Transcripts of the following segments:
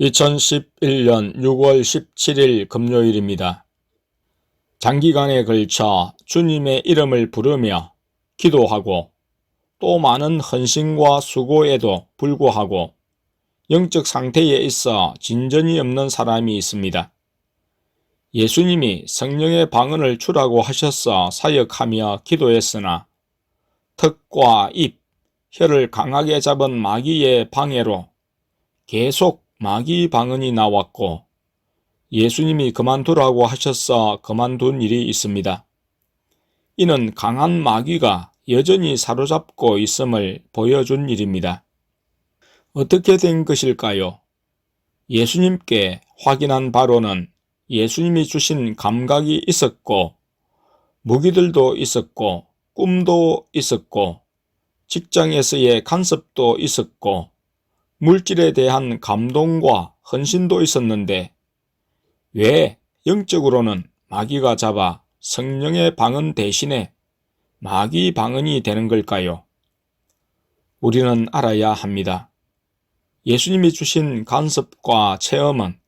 2011년 6월 17일 금요일입니다. 장기간에 걸쳐 주님의 이름을 부르며 기도하고 또 많은 헌신과 수고에도 불구하고 영적 상태에 있어 진전이 없는 사람이 있습니다. 예수님이 성령의 방언을 주라고 하셔서 사역하며 기도했으나 턱과 입, 혀를 강하게 잡은 마귀의 방해로 계속 마귀 방언이 나왔고 예수님이 그만두라고 하셔서 그만둔 일이 있습니다. 이는 강한 마귀가 여전히 사로잡고 있음을 보여준 일입니다. 어떻게 된 것일까요? 예수님께 확인한 바로는 예수님이 주신 감각이 있었고, 무기들도 있었고, 꿈도 있었고, 직장에서의 간섭도 있었고, 물질에 대한 감동과 헌신도 있었는데, 왜 영적으로는 마귀가 잡아 성령의 방언 대신에 마귀 방언이 되는 걸까요? 우리는 알아야 합니다. 예수님이 주신 간섭과 체험은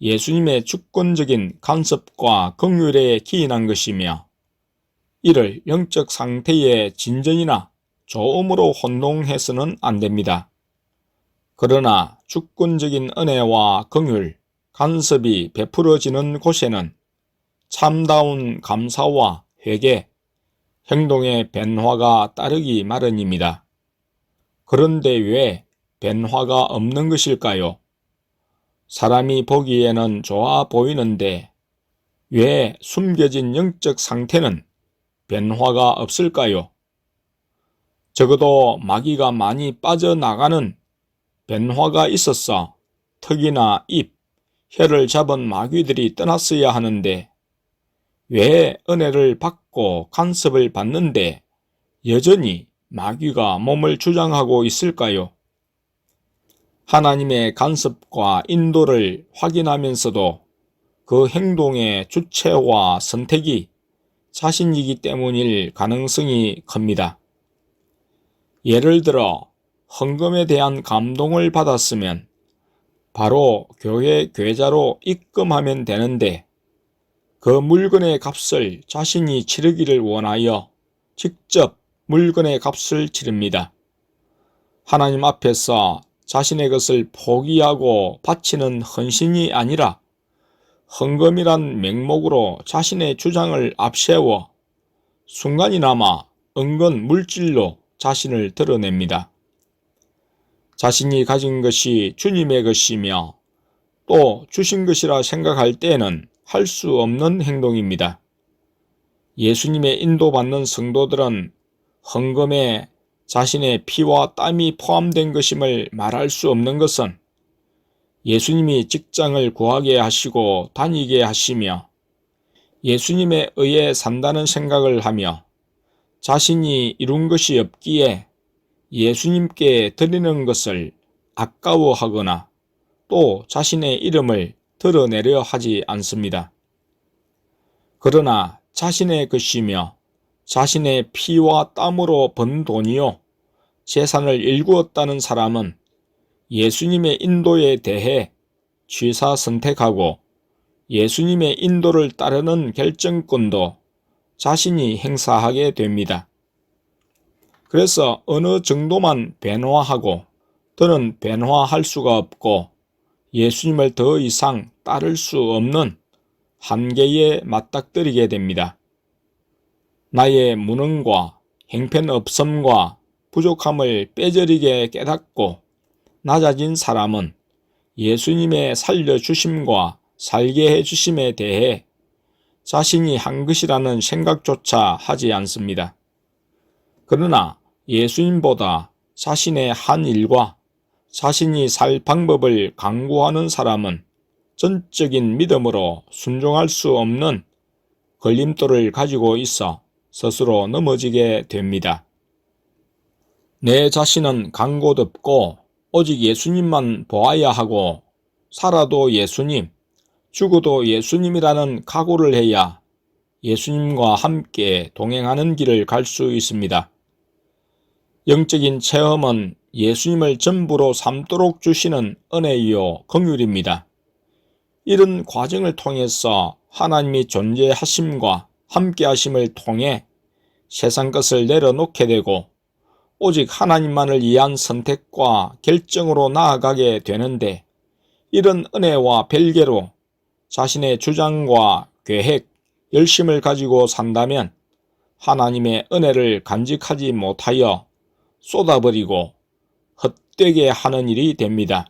예수님의 주권적인 간섭과 긍휼에 기인한 것이며 이를 영적 상태의 진전이나 조음으로 혼동해서는 안 됩니다. 그러나 주권적인 은혜와 긍휼, 간섭이 베풀어지는 곳에는 참다운 감사와 회개, 행동의 변화가 따르기 마련입니다. 그런데 왜 변화가 없는 것일까요? 사람이 보기에는 좋아 보이는데 왜 숨겨진 영적 상태는 변화가 없을까요? 적어도 마귀가 많이 빠져나가는 변화가 있었어 턱이나 입, 혀를 잡은 마귀들이 떠났어야 하는데 왜 은혜를 받고 간섭을 받는데 여전히 마귀가 몸을 주장하고 있을까요? 하나님의 간섭과 인도를 확인하면서도 그 행동의 주체와 선택이 자신이기 때문일 가능성이 큽니다. 예를 들어 헌금에 대한 감동을 받았으면 바로 교회 계좌로 입금하면 되는데 그 물건의 값을 자신이 치르기를 원하여 직접 물건의 값을 치릅니다. 하나님 앞에서 자신의 것을 포기하고 바치는 헌신이 아니라 헌금이란 맹목으로 자신의 주장을 앞세워 순간이나마 은근 물질로 자신을 드러냅니다. 자신이 가진 것이 주님의 것이며 또 주신 것이라 생각할 때는 할 수 없는 행동입니다. 예수님의 인도받는 성도들은 헌금에 자신의 피와 땀이 포함된 것임을 말할 수 없는 것은 예수님이 직장을 구하게 하시고 다니게 하시며 예수님에 의해 산다는 생각을 하며 자신이 이룬 것이 없기에 예수님께 드리는 것을 아까워하거나 또 자신의 이름을 드러내려 하지 않습니다. 그러나 자신의 것이며 자신의 피와 땀으로 번 돈이요 재산을 일구었다는 사람은 예수님의 인도에 대해 취사 선택하고 예수님의 인도를 따르는 결정권도 자신이 행사하게 됩니다. 그래서 어느 정도만 변화하고 더는 변화할 수가 없고 예수님을 더 이상 따를 수 없는 한계에 맞닥뜨리게 됩니다. 나의 무능과 행편없음과 부족함을 빼저리게 깨닫고 낮아진 사람은 예수님의 살려주심과 살게 해주심에 대해 자신이 한 것이라는 생각조차 하지 않습니다. 그러나 예수님보다 자신의 한 일과 자신이 살 방법을 강구하는 사람은 전적인 믿음으로 순종할 수 없는 걸림돌을 가지고 있어 스스로 넘어지게 됩니다. 내 자신은 강고덥고 오직 예수님만 보아야 하고 살아도 예수님, 죽어도 예수님이라는 각오를 해야 예수님과 함께 동행하는 길을 갈 수 있습니다. 영적인 체험은 예수님을 전부로 삼도록 주시는 은혜이요 긍휼입니다. 이런 과정을 통해서 하나님이 존재하심과 함께하심을 통해 세상 것을 내려놓게 되고 오직 하나님만을 위한 선택과 결정으로 나아가게 되는데 이런 은혜와 별개로 자신의 주장과 계획, 열심을 가지고 산다면 하나님의 은혜를 간직하지 못하여 쏟아버리고 헛되게 하는 일이 됩니다.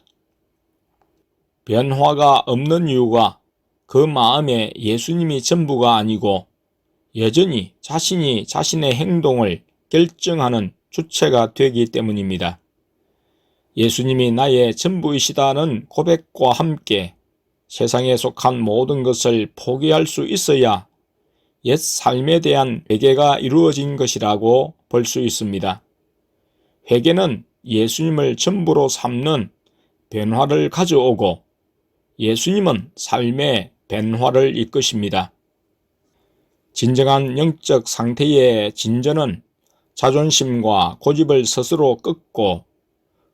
변화가 없는 이유가 그 마음에 예수님이 전부가 아니고 여전히 자신이 자신의 행동을 결정하는 주체가 되기 때문입니다. 예수님이 나의 전부이시다는 고백과 함께 세상에 속한 모든 것을 포기할 수 있어야 옛 삶에 대한 회개가 이루어진 것이라고 볼 수 있습니다. 회개는 예수님을 전부로 삼는 변화를 가져오고 예수님은 삶의 변화를 이끄십니다. 진정한 영적 상태의 진전은 자존심과 고집을 스스로 꺾고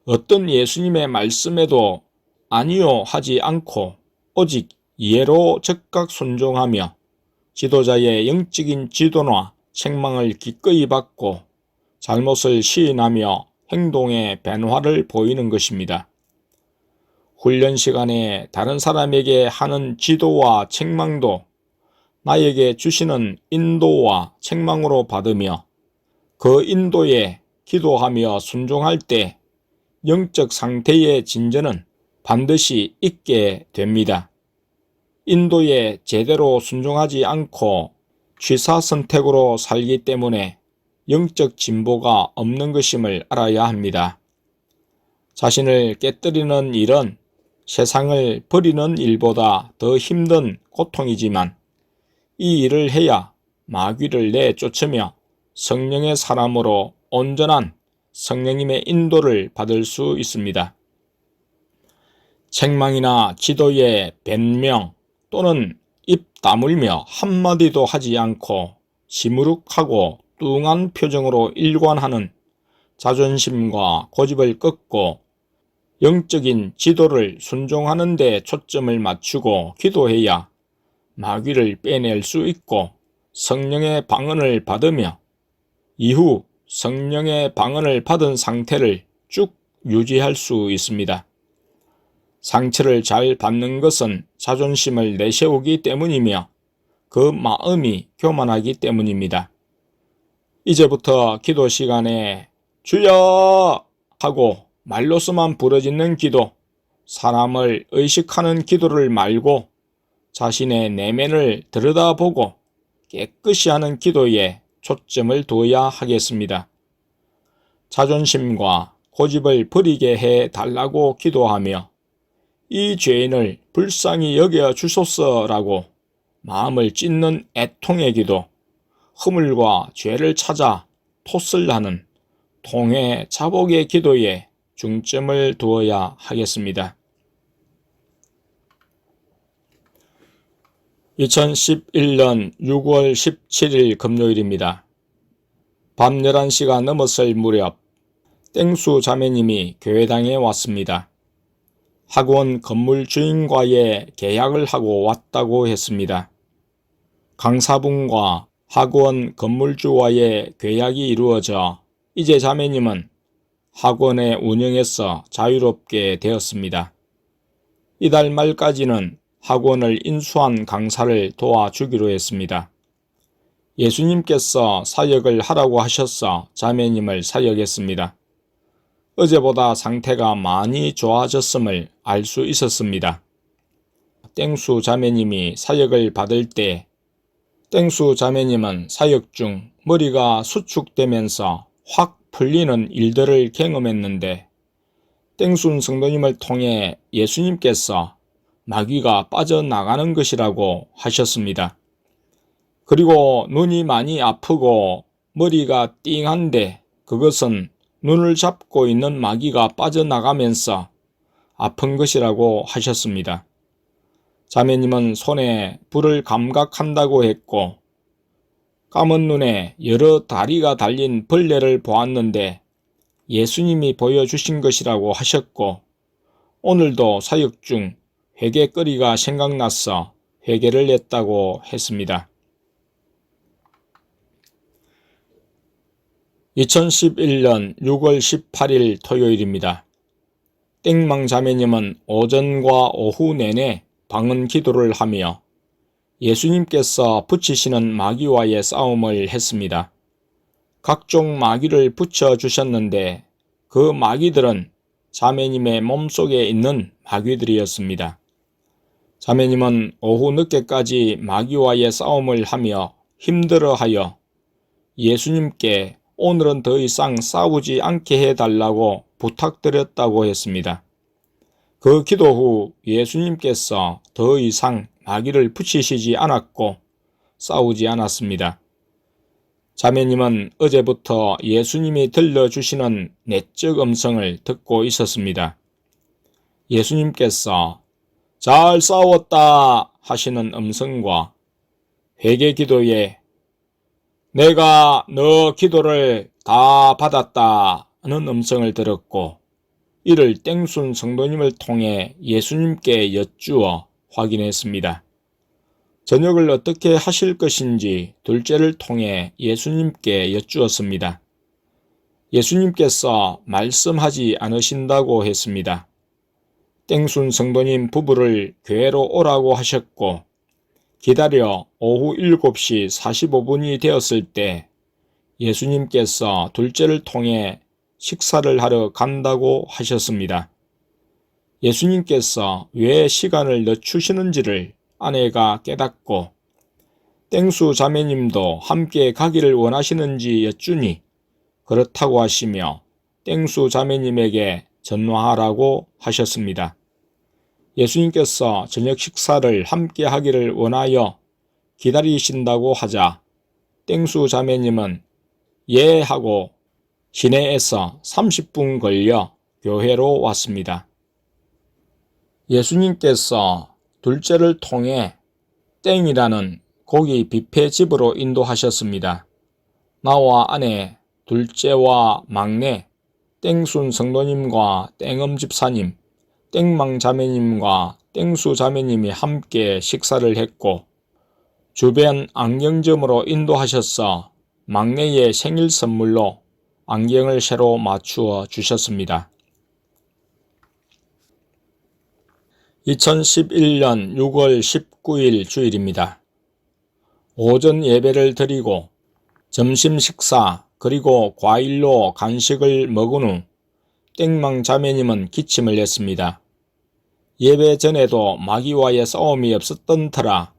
어떤 예수님의 말씀에도 아니요 하지 않고 오직 이해로 적각 순종하며 지도자의 영적인 지도나 책망을 기꺼이 받고 잘못을 시인하며 행동의 변화를 보이는 것입니다. 훈련 시간에 다른 사람에게 하는 지도와 책망도 나에게 주시는 인도와 책망으로 받으며 그 인도에 기도하며 순종할 때 영적 상태의 진전은 반드시 있게 됩니다. 인도에 제대로 순종하지 않고 취사 선택으로 살기 때문에 영적 진보가 없는 것임을 알아야 합니다. 자신을 깨뜨리는 일은 세상을 버리는 일보다 더 힘든 고통이지만 이 일을 해야 마귀를 내쫓으며 성령의 사람으로 온전한 성령님의 인도를 받을 수 있습니다. 책망이나 지도의 변명 또는 입 다물며 한마디도 하지 않고 시무룩하고 뚱한 표정으로 일관하는 자존심과 고집을 꺾고 영적인 지도를 순종하는 데 초점을 맞추고 기도해야 마귀를 빼낼 수 있고 성령의 방언을 받으며 이후 성령의 방언을 받은 상태를 쭉 유지할 수 있습니다. 상처를 잘 받는 것은 자존심을 내세우기 때문이며 그 마음이 교만하기 때문입니다. 이제부터 기도 시간에 주여 하고 말로서만 부러지는 기도, 사람을 의식하는 기도를 말고 자신의 내면을 들여다보고 깨끗이 하는 기도에 초점을 두어야 하겠습니다. 자존심과 고집을 버리게 해 달라고 기도하며 이 죄인을 불쌍히 여겨 주소서라고 마음을 찢는 애통의 기도, 허물과 죄를 찾아 토슬 하는 통해 자복의 기도에 중점을 두어야 하겠습니다. 2011년 6월 17일 금요일입니다. 밤 11시가 넘었을 무렵 땡수 자매님이 교회당에 왔습니다. 학원 건물 주인과의 계약을 하고 왔다고 했습니다. 강사분과 학원 건물주와의 계약이 이루어져 이제 자매님은 학원의 운영에서 자유롭게 되었습니다. 이달 말까지는 학원을 인수한 강사를 도와주기로 했습니다. 예수님께서 사역을 하라고 하셔서 자매님을 사역했습니다. 어제보다 상태가 많이 좋아졌음을 알 수 있었습니다. 땡수 자매님이 사역을 받을 때 땡수 자매님은 사역 중 머리가 수축되면서 확 풀리는 일들을 경험했는데 땡순 성도님을 통해 예수님께서 마귀가 빠져나가는 것이라고 하셨습니다. 그리고 눈이 많이 아프고 머리가 띵한데 그것은 눈을 잡고 있는 마귀가 빠져나가면서 아픈 것이라고 하셨습니다. 자매님은 손에 불을 감각한다고 했고 까만 눈에 여러 다리가 달린 벌레를 보았는데 예수님이 보여주신 것이라고 하셨고 오늘도 사역 중 회개거리가 생각나서 회개를 냈다고 했습니다. 2011년 6월 18일 토요일입니다. 땡망 자매님은 오전과 오후 내내 방언 기도를 하며 예수님께서 붙이시는 마귀와의 싸움을 했습니다. 각종 마귀를 붙여주셨는데 그 마귀들은 자매님의 몸속에 있는 마귀들이었습니다. 자매님은 오후 늦게까지 마귀와의 싸움을 하며 힘들어하여 예수님께 오늘은 더 이상 싸우지 않게 해달라고 부탁드렸다고 했습니다. 그 기도 후 예수님께서 더 이상 마귀를 붙이시지 않았고 싸우지 않았습니다. 자매님은 어제부터 예수님이 들려주시는 내적 음성을 듣고 있었습니다. 예수님께서 잘 싸웠다 하시는 음성과 회개 기도에 내가 너 기도를 다 받았다는 음성을 들었고 이를 땡순 성도님을 통해 예수님께 여쭈어 확인했습니다. 저녁을 어떻게 하실 것인지 둘째를 통해 예수님께 여쭈었습니다. 예수님께서 말씀하지 않으신다고 했습니다. 땡순 성도님 부부를 교회로 오라고 하셨고 기다려 오후 7시 45분이 되었을 때 예수님께서 둘째를 통해 식사를 하러 간다고 하셨습니다. 예수님께서 왜 시간을 늦추시는지를 아내가 깨닫고 땡수 자매님도 함께 가기를 원하시는지 여쭈니 그렇다고 하시며 땡수 자매님에게 전화하라고 하셨습니다. 예수님께서 저녁 식사를 함께 하기를 원하여 기다리신다고 하자 땡수 자매님은 예 하고 시내에서 30분 걸려 교회로 왔습니다. 예수님께서 둘째를 통해 땡이라는 고기 뷔페 집으로 인도하셨습니다. 나와 아내, 둘째와 막내, 땡순 성도님과 땡엄 집사님, 땡망 자매님과 땡수 자매님이 함께 식사를 했고 주변 안경점으로 인도하셔서 막내의 생일 선물로 안경을 새로 맞추어 주셨습니다. 2011년 6월 19일 주일입니다. 오전 예배를 드리고 점심 식사 그리고 과일로 간식을 먹은 후 땡망 자매님은 기침을 했습니다. 예배 전에도 마귀와의 싸움이 없었던 터라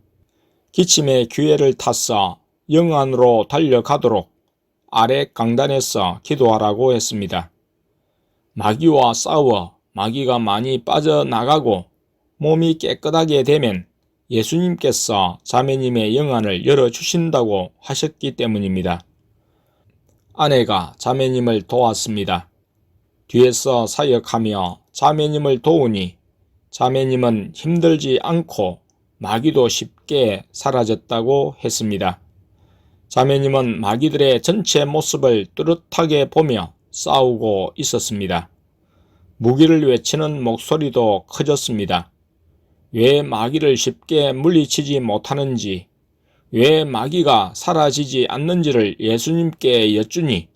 기침의 기회를 탔어 영안으로 달려가도록 아래 강단에서 기도하라고 했습니다. 마귀와 싸워 마귀가 많이 빠져나가고 몸이 깨끗하게 되면 예수님께서 자매님의 영안을 열어주신다고 하셨기 때문입니다. 아내가 자매님을 도왔습니다. 뒤에서 사역하며 자매님을 도우니 자매님은 힘들지 않고 마귀도 쉽게 사라졌다고 했습니다. 자매님은 마귀들의 전체 모습을 뚜렷하게 보며 싸우고 있었습니다. 무기를 외치는 목소리도 커졌습니다. 왜 마귀를 쉽게 물리치지 못하는지, 왜 마귀가 사라지지 않는지를 예수님께 여쭈니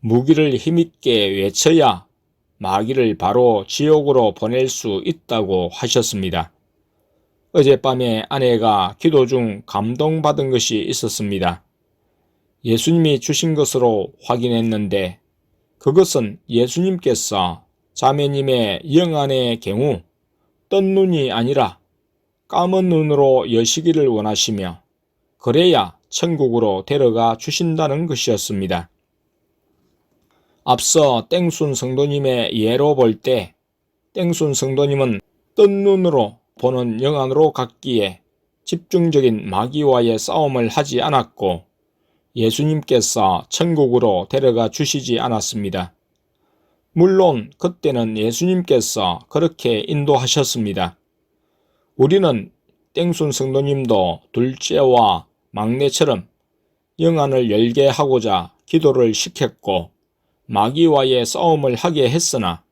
무기를 힘있게 외쳐야 마귀를 바로 지옥으로 보낼 수 있다고 하셨습니다. 어젯밤에 아내가 기도 중 감동받은 것이 있었습니다. 예수님이 주신 것으로 확인했는데 그것은 예수님께서 자매님의 영안의 경우 뜬 눈이 아니라 까만 눈으로 여시기를 원하시며 그래야 천국으로 데려가 주신다는 것이었습니다. 앞서 땡순 성도님의 예로 볼 때 땡순 성도님은 뜬 눈으로 보는 영안으로 갔기에 집중적인 마귀와의 싸움을 하지 않았고 예수님께서 천국으로 데려가 주시지 않았습니다. 물론 그때는 예수님께서 그렇게 인도하셨습니다. 우리는 땡순 성도님도 둘째와 막내처럼 영안을 열게 하고자 기도를 시켰고 마귀와의 싸움을 하게 했으나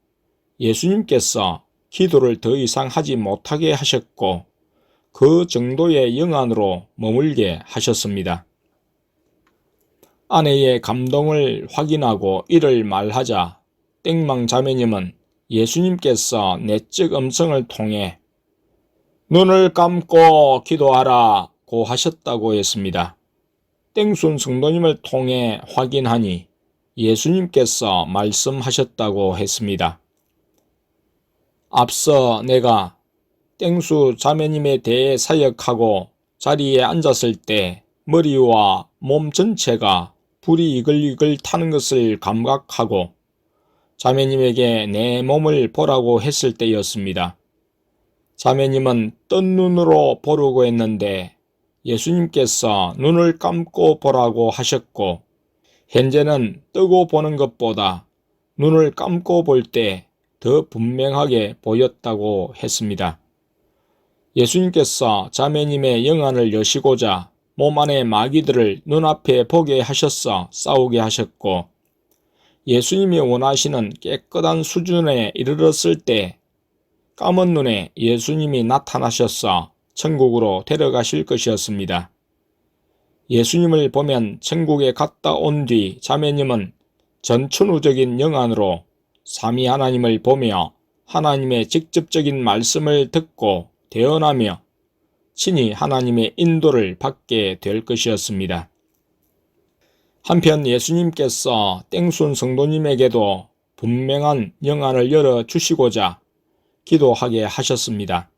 예수님께서 기도를 더 이상 하지 못하게 하셨고 그 정도의 영안으로 머물게 하셨습니다. 아내의 감동을 확인하고 이를 말하자 땡망 자매님은 예수님께서 내적 음성을 통해 눈을 감고 기도하라고 하셨다고 했습니다. 땡순 성도님을 통해 확인하니 예수님께서 말씀하셨다고 했습니다. 앞서 내가 땡수 자매님에 대해 사역하고 자리에 앉았을 때 머리와 몸 전체가 불이 이글이글 타는 것을 감각하고 자매님에게 내 몸을 보라고 했을 때였습니다. 자매님은 뜬 눈으로 보려고 했는데 예수님께서 눈을 감고 보라고 하셨고 현재는 뜨고 보는 것보다 눈을 감고 볼 때 더 분명하게 보였다고 했습니다. 예수님께서 자매님의 영안을 여시고자 몸 안의 마귀들을 눈앞에 보게 하셨어 싸우게 하셨고 예수님이 원하시는 깨끗한 수준에 이르렀을 때 까만 눈에 예수님이 나타나셨어 천국으로 데려가실 것이었습니다. 예수님을 보면 천국에 갔다 온 뒤 자매님은 전천후적인 영안으로 삼위 하나님을 보며 하나님의 직접적인 말씀을 듣고 대언하며 친히 하나님의 인도를 받게 될 것이었습니다. 한편 예수님께서 땡순 성도님에게도 분명한 영안을 열어 주시고자 기도하게 하셨습니다.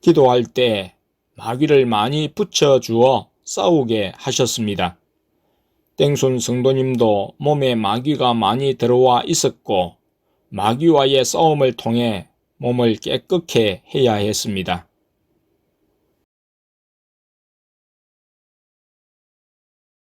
기도할 때 마귀를 많이 붙여 주어 싸우게 하셨습니다. 땡순 성도님도 몸에 마귀가 많이 들어와 있었고 마귀와의 싸움을 통해 몸을 깨끗게 해야 했습니다.